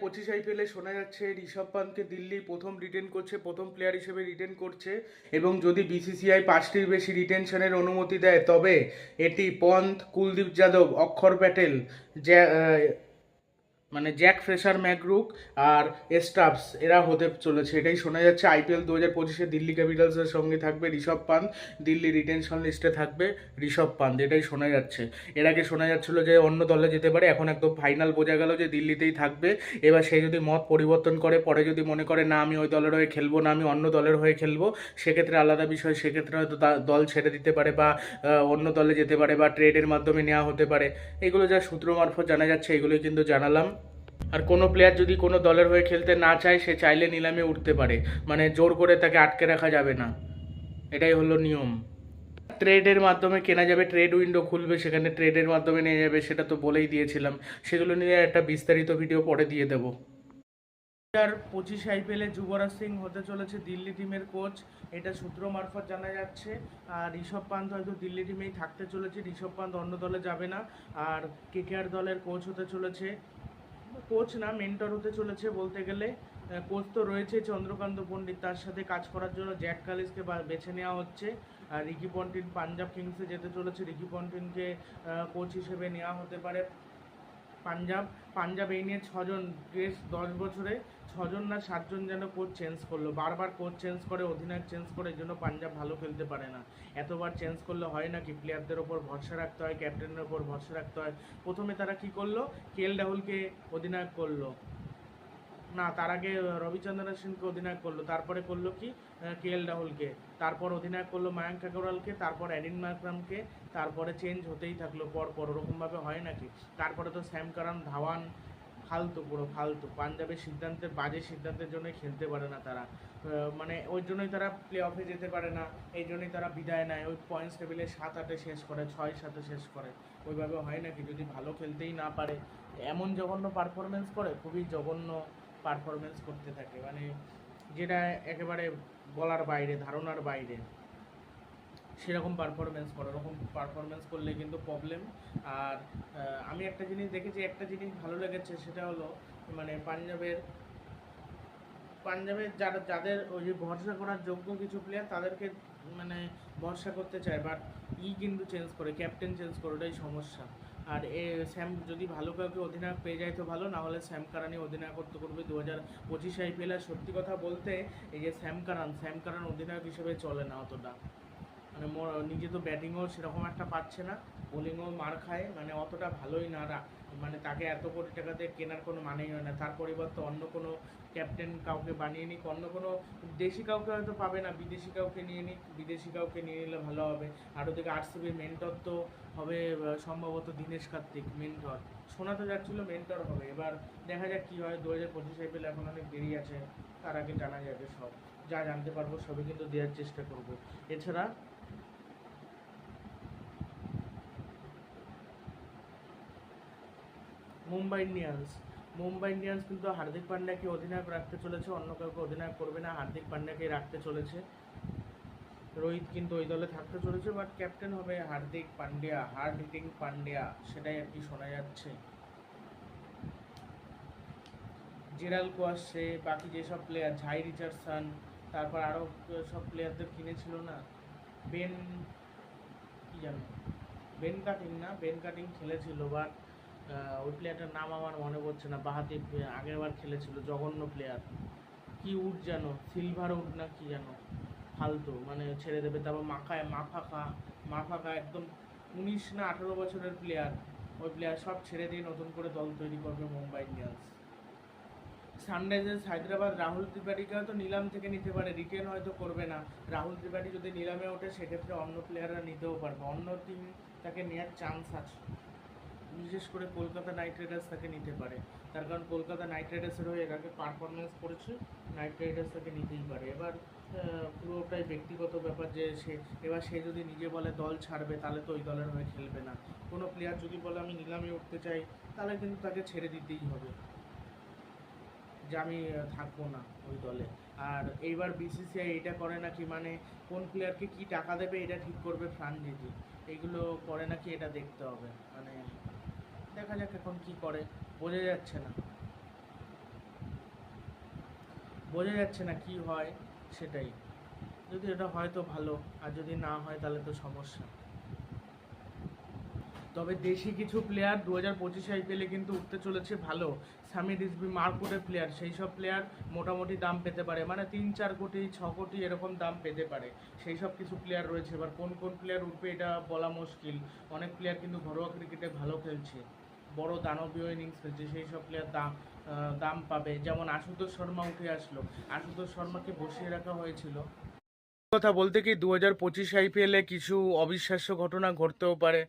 পঁচিশ আইপিএলে শোনা যাচ্ছে, ঋষভ পান্তকে দিল্লি প্রথম রিটেন করছে, প্রথম প্লেয়ার হিসেবে রিটেন করছে এবং যদি বিসিসিআই পাঁচটির বেশি রিটেনশনের অনুমতি দেয়, তবে এটি পন্থ, কুলদীপ যাদব, অক্ষর প্যাটেল মানে জ্যাক ফ্রেশার ম্যাকরুক আর স্টাফস এরা হতে চলেছে। এটাই শোনা যাচ্ছে। আইপিএল দু হাজার পঁচিশে দিল্লি ক্যাপিটালসের সঙ্গে থাকবে ঋষভ পান্ত দিল্লি রিটেনশন লিস্টে থাকবে ঋষভ পান্ত এটাই শোনা যাচ্ছে। এর আগে শোনা যাচ্ছিল যে অন্য দলে যেতে পারে। এখন একদম ফাইনাল বোঝা গেল যে দিল্লিতেই থাকবে। এবার সে যদি মত পরিবর্তন করে, পরে যদি মনে করে, না, আমি ওই দলের হয়ে খেলব না, আমি অন্য দলের হয়ে খেলব, সেক্ষেত্রে আলাদা বিষয়। সেক্ষেত্রে হয়তো দল ছেড়ে দিতে পারে বা অন্য দলে যেতে পারে বা ট্রেডের মাধ্যমে নেওয়া হতে পারে। এগুলো যা সূত্র মারফত জানা যাচ্ছে, এগুলোই কিন্তু জানালাম। আর কোনো প্লেয়ার যদি কোনো দলের হয়ে খেলতে না চায়, সে চাইলে নিলামে উঠতে পারে। মানে জোর করে তাকে আটকে রাখা যাবে না। এটাই হলো নিয়ম। ট্রেডের মাধ্যমে কেনা যাবে ট্রেড উইন্ডো খুলবে, সেখানে ট্রেডের মাধ্যমে নিয়ে যাবে, সেটা তো বলেই দিয়েছিলাম। সেগুলো নিয়ে একটা বিস্তারিত ভিডিও পরে দিয়ে দেবো। আর পঁচিশ আইপিএলে যুবরাজ সিং হতে চলেছে দিল্লি টিমের কোচ এটা সূত্র মারফত জানা যাচ্ছে। আর ঋষভ পান্ত হয়তো দিল্লি টিমেই থাকতে চলেছে। ঋষভ পান্ত অন্য দলে যাবে না। আর কেকেআর দলের কোচ হতে চলেছে কোচ না মেন্টর হতে চলেছে বলতে গেলে। কোচ তো রয়েছে, চন্দ্রকান্ত পণ্ডিত তার সাথে কাজ করার জন্য জ্যাক কালিসকে বেছে নেওয়া হচ্ছে। আর রিকি পন্টিন পাঞ্জাব কিংসে যেতে চলেছে। রিকি পন্টিনকে কোচ হিসেবে নেওয়া হতে পারে। পাঞ্জাব পাঞ্জাব এই নিয়ে ছজন বেশ দশ বছরে ছজন না সাতজন যেন কোচ চেঞ্জ করল। বারবার কোচ চেঞ্জ করে, অধিনায়ক চেঞ্জ করে, এই জন্য পাঞ্জাব ভালো খেলতে পারে না। এতবার চেঞ্জ করলে হয় নাকি প্লেয়ারদের ওপর ভরসা রাখতে হয় ক্যাপ্টেনের ওপর ভরসা রাখতে হয়। প্রথমে তারা কি করল? কে এল রাহুলকে অধিনায়ক করল। না, তার আগে রবিচন্দ্রন অশ্বিনকে অধিনায়ক করল। তারপরে করল কি? কে এল রাহুলকে। তারপর অধিনায়ক করল মায়াঙ্ক আগরওয়ালকে তারপর অ্যাডিন মাকরামকে, তারপরে চেঞ্জ হতেই থাকল পর পর ওরকমভাবে হয় নাকি? তারপরে তো স্যাম কারান ধাওয়ান, ফালতু, পুরো ফালতু। পাঞ্জাবের সিদ্ধান্তের বাজে সিদ্ধান্তের জন্যই খেলতে পারে না তারা। মানে ওই জন্যই তারা প্লে অফে যেতে পারে না। এই জন্যই তারা বিদায় নেয়। ওই পয়েন্টস টেবিলে সাত আটে শেষ করে, ছয় সাতে শেষ করে। ওইভাবে হয় নাকি? যদি ভালো খেলতেই না পারে, এমন জঘন্য পারফরমেন্স করে, খুবই জঘন্য পারফরমেন্স করতে থাকে। মানে যেটা একেবারে বলার বাইরে, ধারণার বাইরে, সেরকম পারফরমেন্স করে। ওরকম পারফরমেন্স করলে কিন্তু প্রবলেম আর আমি একটা জিনিস দেখেছি, একটা জিনিস ভালো লেগেছে, সেটা হলো মানে পাঞ্জাবের পাঞ্জাবের যারা, যাদের ওই যে ভরসা করার যোগ্য কিছু প্লেয়ার তাদেরকে মানে ভরসা করতে চায় বাট ই কিন্তু চেঞ্জ করে ক্যাপ্টেন চেঞ্জ করে, ওটাই সমস্যা। আর এ, স্যাম যদি ভালো কাউকে অধিনায়ক পেয়ে যায় তো ভালো না হলে স্যাম কারানি অধিনায়কত্ব করবে দু হাজার পঁচিশ আইপিএল আর সত্যি কথা বলতে, এই যে স্যাম কারান স্যাম কারান অধিনায়ক হিসেবে চলে না অতটা। মানে নিজে তো ব্যাটিংও সেরকম একটা পাচ্ছে না বোলিংও মার খায় মানে অতটা ভালোই না মানে তাকে এত কোটি টাকাতে কেনার কোনো মানেই হয় না। তার পরিবর্তে অন্য কোনো ক্যাপ্টেন কাউকে বানিয়ে নিক, অন্য কোনো দেশি কাউকে হয়তো পাবে না, বিদেশি কাউকে নিয়ে নিক, বিদেশি কাউকে নিয়ে নিলে ভালো হবে। আর ওদিকে আরসিবির মেন্টর তো হবে সম্ভবত দীনেশ কার্তিক মেন্টর শোনা তো যাচ্ছিল মেন্টর হবে। এবার দেখা যাক কী হয়। দু হাজার পঁচিশ আইপিএল এখন অনেক দেরি আছে, তার আগে জানা যাবে সব। যা জানতে পারব সবই কিন্তু দেওয়ার চেষ্টা করব। এছাড়া মুম্বাই ইন্ডিয়ান্স। মুম্বাই ইন্ডিয়ান্স কিন্তু হার্দিক পান্ডিয়াকে অধিনায়ক রাখতে চলেছে, অন্য কাউকে অধিনায়ক করবে না, হার্দিক পান্ডিয়াকেই রাখতে চলেছে। রোহিত কিন্তু ওই দলে থাকতে চলেছে বাট ক্যাপ্টেন হবে হার্দিক পান্ডিয়া হার্ড হিটিং পান্ডিয়া, সেটাই আর কি শোনা যাচ্ছে। জেরালকো আসছে বাকি যেসব প্লেয়ার ঝাই রিচার্ডসন, তারপর আরও সব প্লেয়ারদের কিনেছিল না। বেন, কি জানো, বেন কাটিং না, বেন কাটিং খেলেছিল বাট ওই প্লেয়ারটার নাম আমার মনে পড়ছে না। বাহাতি আগের বার খেলেছিল, জঘন্য প্লেয়ার কি উড যেন সিলভার উড না কি যেন, ফালতু। মানে ছেড়ে দেবে, তারপর মাখায় মাফাকা মাফাকা একদম উনিশ না আঠারো বছরের প্লেয়ার ওই প্লেয়ার সব ছেড়ে দিয়ে নতুন করে দল তৈরি করবে মুম্বাই ইন্ডিয়ান্স। সানরাইজার্স হায়দ্রাবাদ, রাহুল ত্রিপাঠীকে হয়তো নিলাম থেকে নিতে পারে রিটেন হয়তো করবে না। রাহুল ত্রিপাঠী যদি নিলামে ওঠে, সেক্ষেত্রে অন্য প্লেয়াররা নিতেও পারবে। অন্য টিম তাকে নেওয়ার চান্স আছে। বিশেষ করে কলকাতা নাইট রাইডার্স তাকে নিতে পারে। তার কারণ কলকাতা নাইট রাইডার্সের হয়ে এর আগে পারফরমেন্স করেছে, নাইট রাইডার্স তাকে নিতেই পারে। এবার পুরোটাই ব্যক্তিগত ব্যাপার যে সে, এবার সে যদি নিজে বলে দল ছাড়বে, তাহলে তো ওই দলের হয়ে খেলবে না। কোনো প্লেয়ার যদি বলে আমি নিলামে উঠতে চাই, তাহলে কিন্তু তাকে ছেড়ে দিতেই হবে। যে আমি থাকব না ওই দলে। আর এইবার বিসিসিআই এটা করে নাকি মানে কোন প্লেয়ারকে কি টাকা দেবে, এটা ঠিক করবে ফ্রাঞ্জিজি এইগুলো করে নাকি এটা দেখতে হবে। মানে দেখা যাক এখন কি করে। বোঝা যাচ্ছে না। বোঝা যাচ্ছে না কি হয় সেটাই। যদি এটা হয় তো ভালো, আর যদি না হয় তাহলে তো সমস্যা। তবে দেশি কিছু প্লেয়ার দু হাজার পঁচিশে আইপিএলে কিন্তু উঠতে চলেছে ভালো। সামি রিসবি মার্কুটের প্লেয়ার সেই সব প্লেয়ার মোটামুটি দাম পেতে পারে। মানে তিন, চার কোটি, ছ কোটি এরকম দাম পেতে পারে। সেই সব কিছু প্লেয়ার রয়েছে। এবার কোন কোন প্লেয়ার উঠবে এটা বলা মুশকিল। অনেক প্লেয়ার কিন্তু ঘরোয়া ক্রিকেটে ভালো খেলছে। বড় দানবীয় ইনিংস খেলছে সেই সব প্লেয়ার দাম দাম পাবে। যেমন আশুতোষ শর্মা উঠে আসলো। আশুতোষ শর্মাকে বসিয়ে রাখা হয়েছিল। কথা বলতে কি দু হাজার পঁচিশ আইপিএলে কিছু অবিশ্বাস্য ঘটনা ঘটতেও পারে।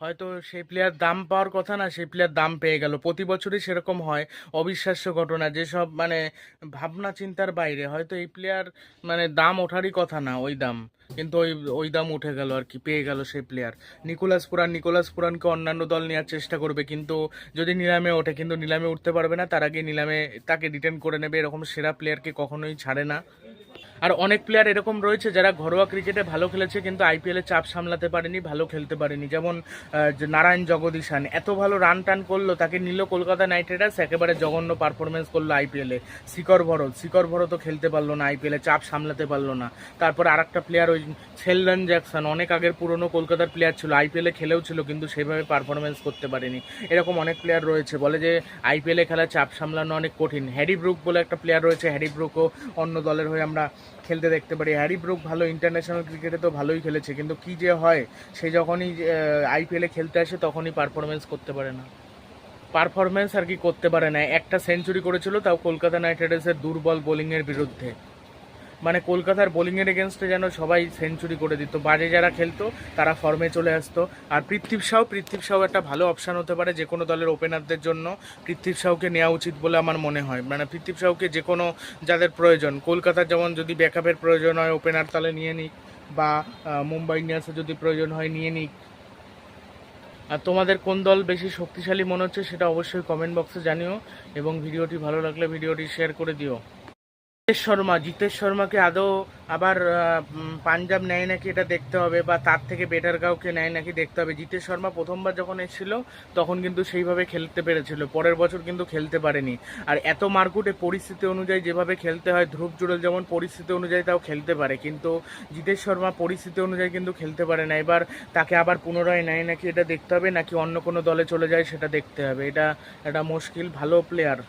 হয়তো সেই প্লেয়ার দাম পাওয়ার কথা না, সেই প্লেয়ার দাম পেয়ে গেল। প্রতি বছরই সেরকম হয় অবিশ্বাস্য ঘটনা। যেসব মানে ভাবনা চিন্তার বাইরে, হয়তো এই প্লেয়ার মানে দাম ওঠারই কথা না, ওই দাম। কিন্তু ওই ওই দাম উঠে গেল আর কি, পেয়ে গেল সেই প্লেয়ার নিকোলাস পুরান, নিকোলাস পুরানকে অন্যান্য দল নেওয়ার চেষ্টা করবে, কিন্তু যদি নিলামে ওঠে, কিন্তু নিলামে উঠতে পারবে না, তার আগে নিলামে তাকে রিটার্ন করে নেবে, এরকম সেরা প্লেয়ারকে কখনোই ছাড়ে না। আর অনেক প্লেয়ার এরকম রয়েছে যারা ঘরোয়া ক্রিকেটে ভালো খেলেছে, কিন্তু আইপিএলে চাপ সামলাতে পারেনি, ভালো খেলতে পারেনি। যেমন নারায়ণ জগদীশান এত ভালো রান টান করল, তাকে নিল কলকাতা নাইট রাইডার্স, একেবারে জঘন্য পারফরমেন্স করল আইপিএলে শিকর ভরত, শিকর ভরতও খেলতে পারল না আইপিএলে চাপ সামলাতে পারল না। তারপর আর একটা প্লেয়ার ওই শেলডন জ্যাকসন, অনেক আগের পুরনো কলকাতার প্লেয়ার ছিল আইপিএলে খেলেও ছিল, কিন্তু সেভাবে পারফরমেন্স করতে পারেনি। এরকম অনেক প্লেয়ার রয়েছে, বলে যে আইপিএলে খেলা চাপ সামলানো অনেক কঠিন। হ্যারি ব্রুক বলে একটা প্লেয়ার রয়েছে, হ্যারি ব্রুকও অন্য দলের হয়ে আমরা খেলতে দেখতে পারি। হ্যারি ব্রুক ভালো ইন্টারন্যাশনাল ক্রিকেটে তো ভালোই খেলেছে, কিন্তু কি যে হয়, সে যখনই আইপিএলে খেলতে আসে তখনই পারফরমেন্স করতে পারে না। পারফরমেন্স আর কি করতে পারে না। একটা সেঞ্চুরি করেছিল, তাও কলকাতা নাইট রাইডার্সের দুর্বল বোলিংয়ের বিরুদ্ধে। মানে কলকাতার বোলিংয়ের এগেনস্টে যেন সবাই সেঞ্চুরি করে দিত। বাজে যারা খেলতো, তারা ফর্মে চলে আসতো। আর পৃথ্বী শাহ পৃথ্বী শাহ একটা ভালো অপশান হতে পারে যে কোনো দলের ওপেনারদের জন্য। পৃথ্বী শাহকে নেওয়া উচিত বলে আমার মনে হয়। মানে পৃথ্বী শাহকে যে কোনো যাদের প্রয়োজন। কলকাতার যেমন যদি ব্যাকআপের প্রয়োজন হয় ওপেনার তাহলে নিয়ে নিক বা মুম্বাই ইন্ডিয়ান্সের যদি প্রয়োজন হয়, নিয়ে নিক। আর তোমাদের কোন দল বেশি শক্তিশালী মনে হচ্ছে সেটা অবশ্যই কমেন্ট বক্সে জানিও। এবং ভিডিওটি ভালো লাগলে ভিডিওটি শেয়ার করে দিও। জিতেশ শর্মা, জিতেশ শর্মাকে আদৌ আবার পাঞ্জাব নেয় নাকি এটা দেখতে হবে বা তার থেকে বেটার কাউকে নেয় নাকি দেখতে হবে। জিতেশ শর্মা প্রথমবার যখন এসেছিল, তখন কিন্তু সেইভাবে খেলতে পেরেছিল। পরের বছর কিন্তু খেলতে পারেনি। আর এত মার্কুটে পরিস্থিতি অনুযায়ী যেভাবে খেলতে হয়, ধ্রুব জুড়েল যেমন পরিস্থিতি অনুযায়ী তাও খেলতে পারে। কিন্তু জিতেশ শর্মা পরিস্থিতি অনুযায়ী কিন্তু খেলতে পারে না। এবার তাকে আবার পুনরায় নেয় নাকি এটা দেখতে হবে, নাকি অন্য কোনো দলে চলে যায় সেটা দেখতে হবে। এটা একটা মুশকিল, ভালো প্লেয়ার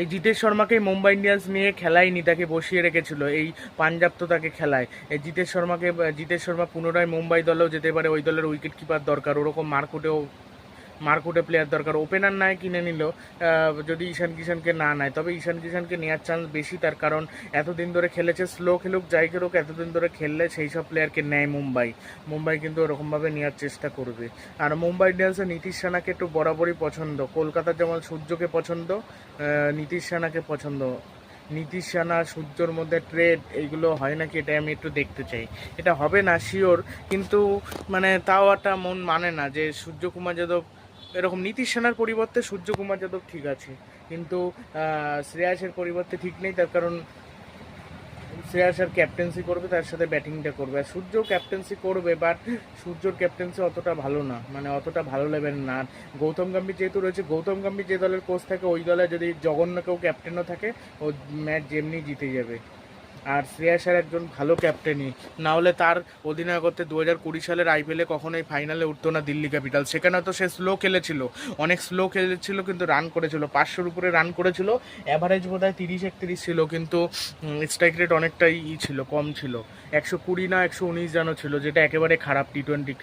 এই জিতেশ শর্মাকে মুম্বাই ইন্ডিয়ান্স নিয়ে খেলায়নি, তাকে বসিয়ে রেখেছিল, এই পাঞ্জাব তো তাকে খেলায়। এই জিতেশ শর্মাকে, জিতেশ শর্মা পুনরায় মুম্বাই দলেও যেতে পারে, ওই দলের উইকেট কিপার দরকার, ওরকম মার্কুটেও মার্কুটে প্লেয়ার দরকার। ওপেনার নাই কিনে নিল যদি ঈশান কিষানকে না নেয়, তবে ঈশান কিষানকে নেওয়ার চান্স বেশি তার, কারণ এতদিন ধরে খেলেছে স্লো খেলুক, যাই খেলুক, এতদিন ধরে খেললে সেই সব প্লেয়ারকে নেয় মুম্বাই। মুম্বাই কিন্তু ওরকমভাবে নেওয়ার চেষ্টা করবে। আর মুম্বাই ইন্ডিয়ান্সের নীতিশ রানাকে একটু বরাবরই পছন্দ। কলকাতার যেমন সূর্যকে পছন্দ নীতিশ রানাকে পছন্দ। নীতিশ রানা সূর্যর মধ্যে ট্রেড এইগুলো হয় নাকি এটা আমি একটু দেখতে চাই। এটা হবে না শিওর কিন্তু মানে তাও একটা মন মানে না যে সূর্যকুমার যাদব এরকম নীতিশ সেনার পরিবর্তে সূর্যকুমার যাদব ঠিক আছে। কিন্তু শ্রেয়াসের পরিবর্তে ঠিক নেই, তার কারণ শ্রেয়াস আর ক্যাপ্টেন্সি করবে, তার সাথে ব্যাটিংটা করবে। আর সূর্য ক্যাপ্টেন্সি করবে বাট সূর্যর ক্যাপ্টেন্সি অতটা ভালো না। মানে অতটা ভালো লেভেল না। গৌতম গম্ভীর যেহেতু রয়েছে, গৌতম গম্ভীর যে দলের কোচ থাকে, ওই দলে যদি জঘন্য কেউ ক্যাপ্টেনও থাকে, ও ম্যাচ যেমনি জিতে যাবে। আর শ্রেয়াসের একজন ভালো ক্যাপ্টেনই। না হলে তার অধিনায়কত্বে দু হাজার কুড়ি সালের আইপিএলে কখনোই ফাইনালে উঠতো না দিল্লি ক্যাপিটাল সেখানে তো সে স্লো খেলেছিল। অনেক স্লো খেলেছিল, কিন্তু রান করেছিল। পাঁচশোর উপরে রান করেছিল। অ্যাভারেজ বোধ হয় তিরিশ একত্রিশ ছিল, কিন্তু স্ট্রাইক রেট অনেকটাই ই ছিল, কম ছিল। একশো কুড়ি না একশো উনিশ জানও ছিল, যেটা একেবারে খারাপ টি টোয়েন্টি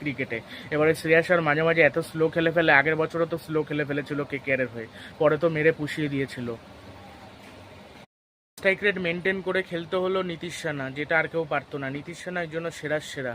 ক্রিকেটে এবারে শ্রেয়া আর মাঝে মাঝে এত স্লো খেলে ফেলে, আগের বছরও তো স্লো খেলে ফেলেছিল কে কেয়ারের হয়ে। পরে তো মেরে পুষিয়ে দিয়েছিল। স্ট্রাইক রেট মেনটেন করে খেলতে হলো নীতিশ সেনা, যেটা আর কেউ পারতো না। নীতিশ সেনা জন্য সেরা সেরা।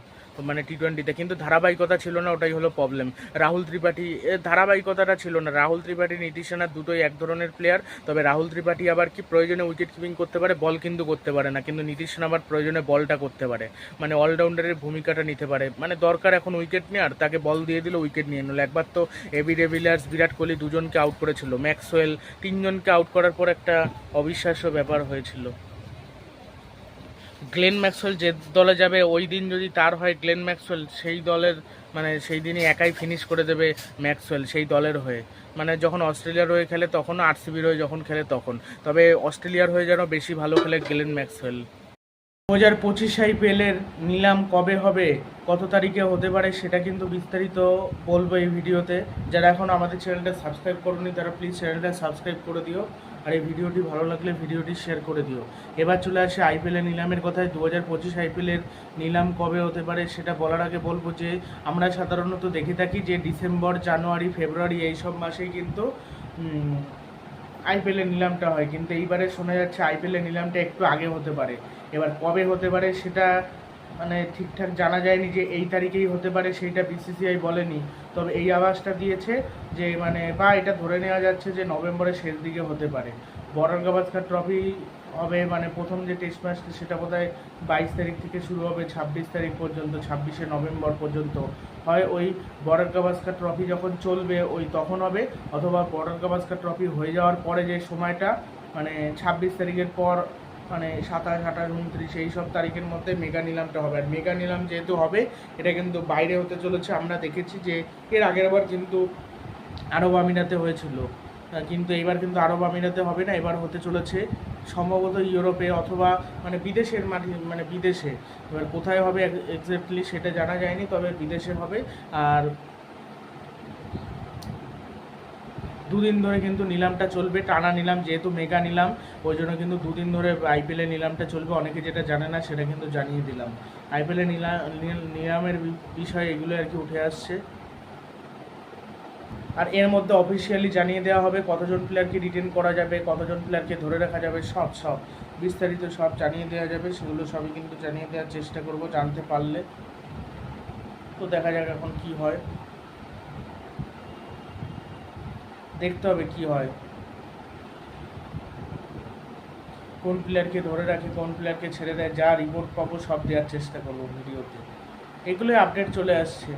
মানে টি টোয়েন্টিতে কিন্তু ধারাবাহিকতা ছিল না, ওটাই হলো প্রবলেম রাহুল ত্রিপাঠী ধারাবাহিকতাটা ছিল না। রাহুল ত্রিপাঠী, নীতিশ সেনা দুটোই এক ধরনের প্লেয়ার তবে রাহুল ত্রিপাঠী আবার কি প্রয়োজনে উইকেট কিপিং করতে পারে বল কিন্তু করতে পারে না। কিন্তু নীতিশ সেনা আবার প্রয়োজনে বলটা করতে পারে। মানে অলরাউন্ডারের ভূমিকাটা নিতে পারে। মানে দরকার এখন উইকেট নেওয়ার, তাকে বল দিয়ে দিল উইকেট নিয়ে নিল। একবার তো এবি ডেভিলিয়ার্স বিরাট কোহলি দুজনকে আউট করেছিল। ম্যাক্সওয়েল তিনজনকে আউট করার পর একটা অবিশ্বাস্য ব্যাপার হয়েছিল। গ্লেন ম্যাক্সওয়েল যে দলে যাবে, ওই দিন যদি তার হয় গ্লেন ম্যাক্সওয়েল, সেই দলের মানে সেই দিনই একাই ফিনিশ করে দেবে ম্যাক্সওয়েল, সেই দলের হয়ে। মানে যখন অস্ট্রেলিয়ার হয়ে খেলে তখন, আরসিবির হয়ে যখন খেলে তখন। তবে অস্ট্রেলিয়ার হয়ে যেন বেশি ভালো খেলে গ্লেন ম্যাক্সওয়েল। দু হাজার পঁচিশ আইপিএলের নিলাম কবে হবে, কত তারিখে হতে পারে সেটা কিন্তু বিস্তারিত বলব এই ভিডিওতে। যারা এখন আমাদের চ্যানেলটা সাবস্ক্রাইব করনি, তারা প্লিজ চ্যানেলটা সাবস্ক্রাইব করে দিও। আর এই ভিডিওটি ভালো লাগলে ভিডিওটি শেয়ার করে দিও। এবার চলে আসে আইপিএলের নিলামের কথায়। দু হাজার পঁচিশ আইপিএলের নিলাম কবে হতে পারে সেটা বলার আগে বলব যে, আমরা সাধারণত দেখে থাকি যে ডিসেম্বর, জানুয়ারি, ফেব্রুয়ারি এই সব মাসেই কিন্তু আইপিএলের নিলামটা হয়। কিন্তু এইবারে শোনা যাচ্ছে আইপিএলের নিলামটা একটু আগে হতে পারে। এবার কবে হতে পারে সেটা মানে ঠিকঠাক জানা যায়নি যে এই তারিখেই হতে পারে, সেইটা বিসিসিআই বলেনি। তবে এই আভাসটা দিয়েছে যে মানে বা এটা ধরে নেওয়া যাচ্ছে যে নভেম্বরের শেষ দিকে হতে পারে। বর্ডার গাভাস্কার ট্রফি হবে মানে প্রথম যে টেস্ট ম্যাচটা সেটা বোধহয় বাইশ তারিখ থেকে শুরু হবে, ছাব্বিশ তারিখ পর্যন্ত, ছাব্বিশে নভেম্বর পর্যন্ত। হয় ওই বর্ডার গাভাস্কার ট্রফি যখন চলবে, ওই তখন হবে, অথবা বর্ডার গাভাস্কার ট্রফি হয়ে যাওয়ার পরে যে সময়টা মানে ছাব্বিশ তারিখের পর মানে সাতাশ, আঠাশ, উনত্রিশ, এই সব তারিখের মধ্যে মেগা নিলামটা হবে। আর মেগা নিলাম যেহেতু হবে, এটা কিন্তু বাইরে হতে চলেছে। আমরা দেখেছি যে এর আগের বার কিন্তু আরব আমিরাতে হয়েছিল। কিন্তু এবার কিন্তু আরব আমিরাতে হবে না, এবার হতে চলেছে। সম্ভবত ইউরোপে অথবা মানে বিদেশের মাটি মানে বিদেশে। এবার কোথায় হবে এক্স্যাক্টলি সেটা জানা যায়নি, তবে বিদেশে হবে। আর দুদিন ধরে কিন্তু নিলামটা চলবে, টানা নিলাম, যেহেতু মেগা নিলাম, ওই জন্য কিন্তু দুদিন ধরে আইপিএলের নিলামটা চলবে। অনেকে যেটা জানে না, সেটা কিন্তু জানিয়ে দিলাম। আইপিএলের নিলাম নিলামের বিষয় এগুলো আর কি উঠে আসছে। আর এর মধ্যে অফিসিয়ালি জানিয়ে দেওয়া হবে কতজন প্লেয়ারকে রিটেন করা যাবে, কতজন প্লেয়ারকে ধরে রাখা যাবে, সব সব। বিস্তারিত সব জানিয়ে দেওয়া যাবে, সেগুলো সবই কিন্তু জানিয়ে দেওয়ার চেষ্টা করব জানতে পারলে। তো দেখা যাক এখন কি হয়। দেখতে হবে কি হয়। কোন প্লেয়ারকে ধরে রাখে, কোন প্লেয়ারকে ছেড়ে দেয়, যা রিপোর্ট পাবো সব দেওয়ার চেষ্টা করব ভিডিওতে। এগুলোই আপডেট চলে আসছে।